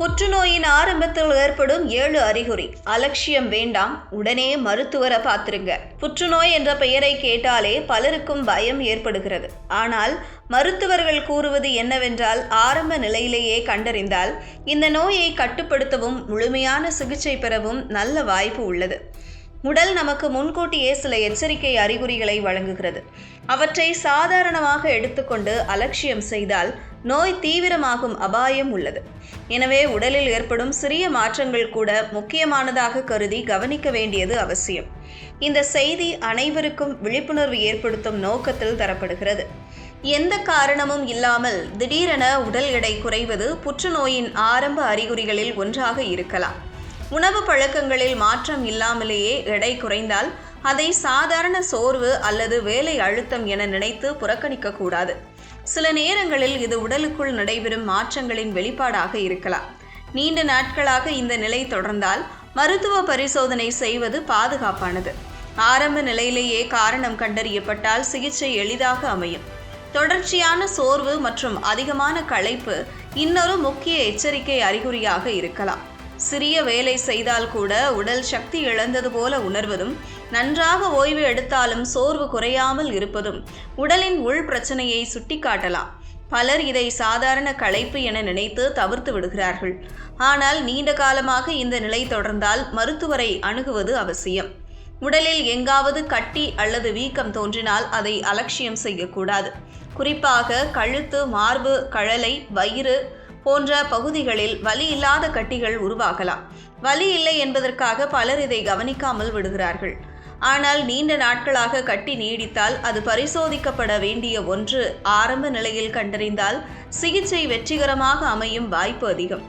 புற்றுநோயின் ஆரம்பத்தில் ஏற்படும் ஏழு அறிகுறி. அலட்சியம் வேண்டாம் உடனே மருத்துவரை பார்த்துருங்க. புற்றுநோய் என்ற பெயரை கேட்டாலே பலருக்கும் பயம் ஏற்படுகிறது. ஆனால் மருத்துவர்கள் கூறுவது என்னவென்றால் ஆரம்ப நிலையிலேயே கண்டறிந்தால் இந்த நோயை கட்டுப்படுத்தவும் முழுமையான சிகிச்சை பெறவும் நல்ல வாய்ப்பு உள்ளது. உடல் நமக்கு முன்கூட்டியே சில எச்சரிக்கை அறிகுறிகளை வழங்குகிறது. அவற்றை சாதாரணமாக எடுத்துக்கொண்டு அலட்சியம் செய்தால் நோய் தீவிரமாகும் அபாயம் உள்ளது. எனவே உடலில் ஏற்படும் சிறிய மாற்றங்கள் கூட முக்கியமானதாக கருதி கவனிக்க வேண்டியது அவசியம். இந்த செய்தி அனைவருக்கும் விழிப்புணர்வு ஏற்படுத்தும் நோக்கத்தில் தரப்படுகிறது. எந்த காரணமும் இல்லாமல் திடீரென உடல் எடை குறைவது புற்றுநோயின் ஆரம்ப அறிகுறிகளில் ஒன்றாக இருக்கலாம். உணவு பழக்கங்களில் மாற்றம் இல்லாமலேயே எடை குறைந்தால் அதை சாதாரண சோர்வு அல்லது வேலை அழுத்தம் என நினைத்து புறக்கணிக்க கூடாது. சில நேரங்களில் இது உடலுக்குள் நடைபெறும் மாற்றங்களின் வெளிப்பாடாக இருக்கலாம். நீண்ட நாட்களாக இந்த நிலை தொடர்ந்தால் மருத்துவ பரிசோதனை செய்வது பாதுகாப்பானது. ஆரம்ப நிலையிலேயே காரணம் கண்டறியப்பட்டால் சிகிச்சை எளிதாக அமையும். தொடர்ச்சியான சோர்வு மற்றும் அதிகமான களைப்பு இன்னொரு முக்கிய எச்சரிக்கை அறிகுறியாக இருக்கலாம். சிறிய வேலை செய்தால் கூட உடல் சக்தி இழந்தது போல உணர்வதும் நன்றாக ஓய்வு எடுத்தாலும் சோர்வு குறையாமல் இருப்பதும் உடலின் உள் பிரச்சனையை சுட்டிக்காட்டலாம். பலர் இதை சாதாரண களைப்பு என நினைத்து தவிர்த்து விடுகிறார்கள். ஆனால் நீண்ட காலமாக இந்த நிலை தொடர்ந்தால் மருத்துவரை அணுகுவது அவசியம். உடலில் எங்காவது கட்டி அல்லது வீக்கம் தோன்றினால் அதை அலட்சியம் செய்யக்கூடாது. குறிப்பாக கழுத்து மார்பு கழலை வயிறு போன்ற பகுதிகளில் வலி இல்லாத கட்டிகள் உருவாகலாம். வலி இல்லை என்பதற்காக பலர் இதை கவனிக்காமல் விடுகிறார்கள். ஆனால் நீண்ட நாட்களாக கட்டி நீடித்தால் அது பரிசோதிக்கப்பட வேண்டிய ஒன்று ஆரம்ப நிலையில் கண்டறிந்தால் சிகிச்சை வெற்றிகரமாக அமையும் வாய்ப்பு அதிகம்.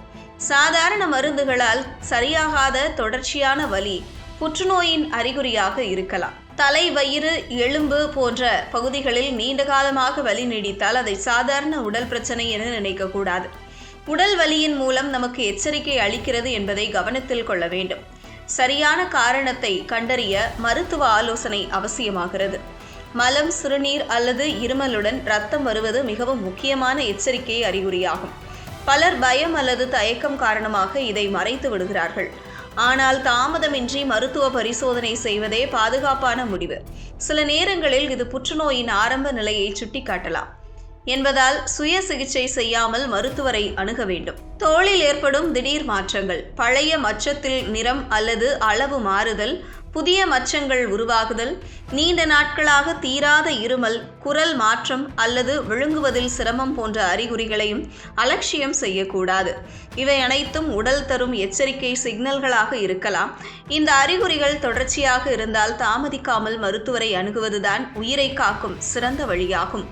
சாதாரண மருந்துகளால் சரியாகாத தொடர்ச்சியான வலி புற்றுநோயின் அறிகுறியாக இருக்கலாம். தலை வயிறு எலும்பு போன்ற பகுதிகளில் நீண்ட காலமாக வலி நீடித்தால் அதை சாதாரண உடல் பிரச்சனை என நினைக்கக்கூடாது. உடல் வலியின் மூலம் நமக்கு எச்சரிக்கை அளிக்கிறது என்பதை கவனத்தில் கொள்ள வேண்டும். சரியான காரணத்தை கண்டறிய மருத்துவ ஆலோசனை அவசியமாகிறது. மலம் சிறுநீர் அல்லது இருமலுடன் ரத்தம் வருவது மிகவும் முக்கியமான எச்சரிக்கை அறிகுறியாகும். பலர் பயம் அல்லது தயக்கம் காரணமாக இதை மறைத்து விடுகிறார்கள். ஆனால் தாமதமின்றி மருத்துவ பரிசோதனை செய்வதே பாதுகாப்பான முடிவு. சில நேரங்களில் இது புற்றுநோயின் ஆரம்ப நிலையை சுட்டிக்காட்டலாம். என்பதால் சுய சிகிச்சை செய்யாமல் மருத்துவரை அணுக வேண்டும். தோளில் ஏற்படும் திடீர் மாற்றங்கள் பழைய மச்சத்தில் நிறம் அல்லது அளவு மாறுதல் புதிய மச்சங்கள் உருவாகுதல் நீண்ட நாட்களாக தீராத இருமல் குரல் மாற்றம் அல்லது விழுங்குவதில் சிரமம் போன்ற அறிகுறிகளையும் அலட்சியம் செய்யக்கூடாது. இவை அனைத்தும் உடல் தரும் எச்சரிக்கை சிக்னல்களாக இருக்கலாம். இந்த அறிகுறிகள் தொடர்ச்சியாக இருந்தால் தாமதிக்காமல் மருத்துவரை அணுகுவதுதான் உயிரை காக்கும் சிறந்த வழியாகும்.